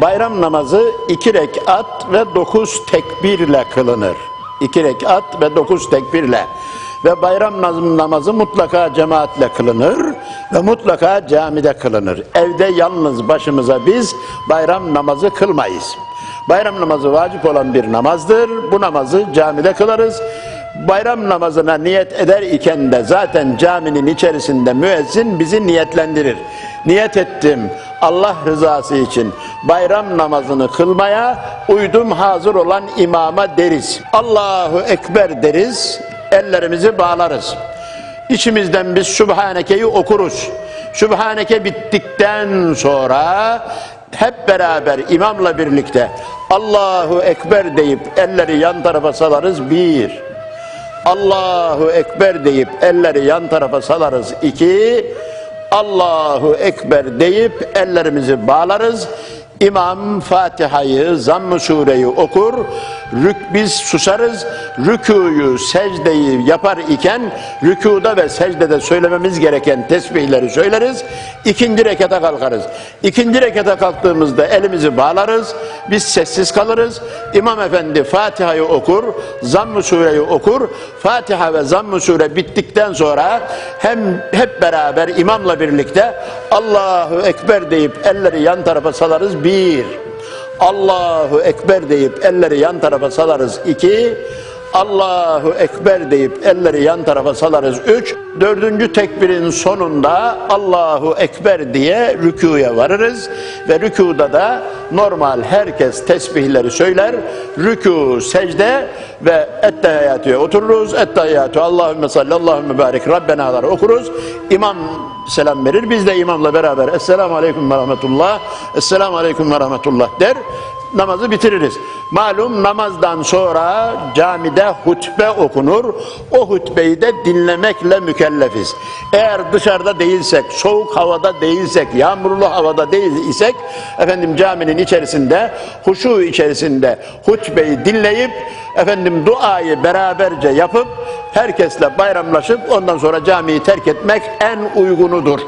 Bayram namazı iki rekat ve dokuz tekbirle kılınır. İki rekat ve dokuz tekbirle. Ve bayram nam- namazı mutlaka cemaatle kılınır ve mutlaka camide kılınır. Evde yalnız başımıza biz bayram namazı kılmayız. Bayram namazı vacip olan bir namazdır. Bu namazı camide kılarız. Bayram namazına niyet eder iken de zaten caminin içerisinde müezzin bizi niyetlendirir. Niyet ettim Allah rızası için bayram namazını kılmaya uydum hazır olan imama deriz. Allahu Ekber deriz, ellerimizi bağlarız. İçimizden biz Sübhaneke'yi okuruz. Sübhaneke bittikten sonra hep beraber imamla birlikte Allahu Ekber deyip elleri yan tarafa salarız bir. Allahu Ekber deyip elleri yan tarafa salarız iki. Allahu Ekber deyip ellerimizi bağlarız. İmam Fatiha'yı, Zamm-ı Sure'yi okur. Rük, biz susarız. Rükûyu, secdeyi yapar iken rükuda ve secdede söylememiz gereken tesbihleri söyleriz. İkinci rekata kalkarız. İkinci rekata kalktığımızda elimizi bağlarız. Biz sessiz kalırız. İmam Efendi Fatiha'yı okur. Zamm-ı Sure'yi okur. Fatiha ve Zamm-ı Sure bittikten sonra hem hep beraber imamla birlikte Allahu Ekber deyip elleri yan tarafa salarız. Bir. Allahu Ekber deyip elleri yan tarafa salarız. iki. Allahu Ekber deyip elleri yan tarafa salarız. Üç. Dördüncü tekbirin sonunda Allahu Ekber diye rükûya varırız. Ve rükuda da normal herkes tesbihleri söyler. Rükû, secde ve ettehiyyatüye otururuz. Ettehiyyatü Allahümme salli, Allahümme barik, Rabbena'ları okuruz. İmam selam verir. Biz de imamla beraber Esselamu Aleyküm ve Rahmetullah, Esselamu Aleyküm ve Rahmetullah der. Namazı bitiririz. Malum namazdan sonra camide hutbe okunur. O hutbeyi de dinlemekle mükellefiz. Eğer dışarıda değilsek, soğuk havada değilsek, yağmurlu havada değil isek, efendim caminin içerisinde, huşu içerisinde hutbeyi dinleyip, efendim duayı beraberce yapıp, herkesle bayramlaşıp ondan sonra camiyi terk etmek en uygunudur.